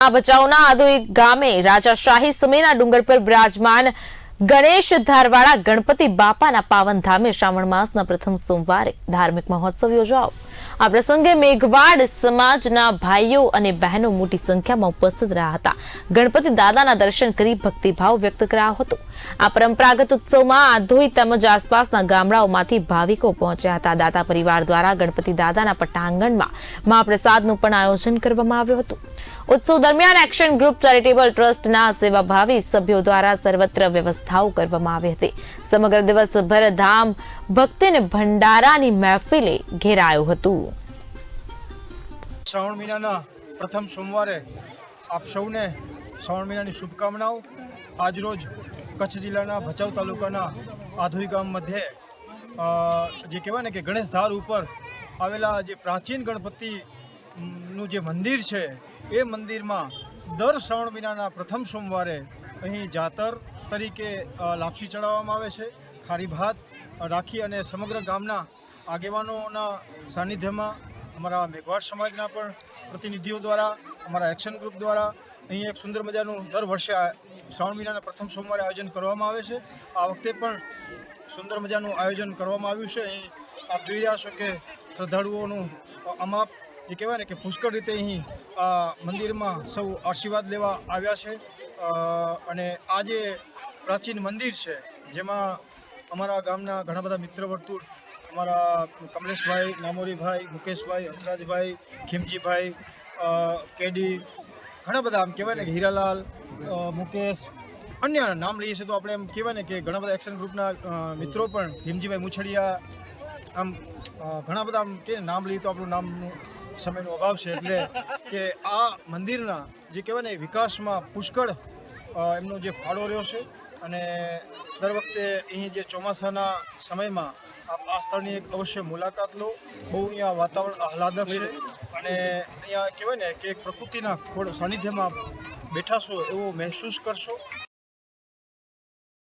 આ ભચાઉના આધુનિક ગામે રાજાશાહી સમયના ડુંગર પર બિરાજમાન ગણેશ ધારવાડા ગણપતિ બાપાના પાવન ધામે શ્રાવણ માસના પ્રથમ સોમવારે ધાર્મિક મહોત્સવ યોજાયો આ પ્રસંગે મેઘવાડ સમાજના ભાઈઓ અને બહેનો મોટી સંખ્યામાં ઉપસ્થિત રહ્યા હતા. ગણપતિ દાદાના દર્શન કરી ભક્તિભાવ વ્યક્ત કરાયો હતો. આ પરંપરાગત ઉત્સવમાં આધોઈ તેમજ આસપાસના ગામડાઓમાંથી ભાવિકો પહોંચ્યા હતા. દાતા પરિવાર દ્વારા ગણપતિ દાદાના પટાંગણમાં મહાપ્રસાદનું પણ આયોજન કરવામાં આવ્યું હતું. ઉત્સવ દરમિયાન એક્શન ગ્રુપ ચેરિટેબલ ટ્રસ્ટના સેવાભાવી સભ્યો દ્વારા સર્વત્ર વ્યવસ્થાઓ કરવામાં આવી હતી. સમગ્ર દિવસભર ધામ ભક્તિ અને ભંડારાની મહેફિલે ઘેરાયું હતું. શ્રાવણ મહિનાના પ્રથમ સોમવારે આપ સૌને શ્રાવણ મહિનાની શુભકામનાઓ. આજરોજ કચ્છ જિલ્લાના ભચાઉ તાલુકાના આધોઈ ગામ મધ્યે જે કહેવાય ને કે ગણેશ ધાર ઉપર આવેલા જે પ્રાચીન ગણપતિનું જે મંદિર છે, એ મંદિરમાં દર શ્રાવણ મહિનાના પ્રથમ સોમવારે અહીં જાતર તરીકે લાપસી ચડાવવામાં આવે છે, ખારી ભાત રાખી અને સમગ્ર ગામના આગેવાનોના સાનિધ્યમાં અમારા મેઘવાડ સમાજના પણ પ્રતિનિધિઓ દ્વારા, અમારા એક્શન ગ્રુપ દ્વારા અહીં એક સુંદર મજાનું દર વર્ષે શ્રાવણ મહિનાના પ્રથમ સોમવારે આયોજન કરવામાં આવે છે. આ વખતે પણ સુંદર મજાનું આયોજન કરવામાં આવ્યું છે. અહીં આપ જોઈ રહ્યા છો કે શ્રદ્ધાળુઓનું અમાપ જે કહેવાય ને કે પુષ્કળ રીતે અહીં મંદિરમાં સૌ આશીર્વાદ લેવા આવ્યા છે. અને આ જે પ્રાચીન મંદિર છે, જેમાં અમારા ગામના ઘણા બધા મિત્ર વર્તુળ અમારા કમલેશભાઈ નામોરીભાઈ મુકેશભાઈ, હંસરાજભાઈ, ખીમજીભાઈ કેડી, ઘણા બધા આમ કહેવાય ને કે હીરાલાલ મુકેશ, અન્ય નામ લઈએ છીએ તો આપણે એમ કહેવાય ને કે ઘણા બધા એક્શન ગ્રુપના મિત્રો પણ ભીમજીભાઈ મુછડિયા, આમ ઘણા બધા આમ કે નામ લઈએ તો આપણું નામનું, સમયનો અભાવ છે એટલે કે આ મંદિરના જે કહેવાય ને વિકાસમાં પુષ્કળ એમનો જે ફાળો રહ્યો છે. અને દર વખતે અહીં જે ચોમાસાના સમયમાં આપ આ સ્થળની એક અવશ્ય મુલાકાત લો. બહુ અહીંયા વાતાવરણ આહલાદક છે અને અહીંયા કહેવાય ને કે પ્રકૃતિના ખોડ સાનિધ્યમાં બેઠા છો એવો મહેસૂસ કરશો.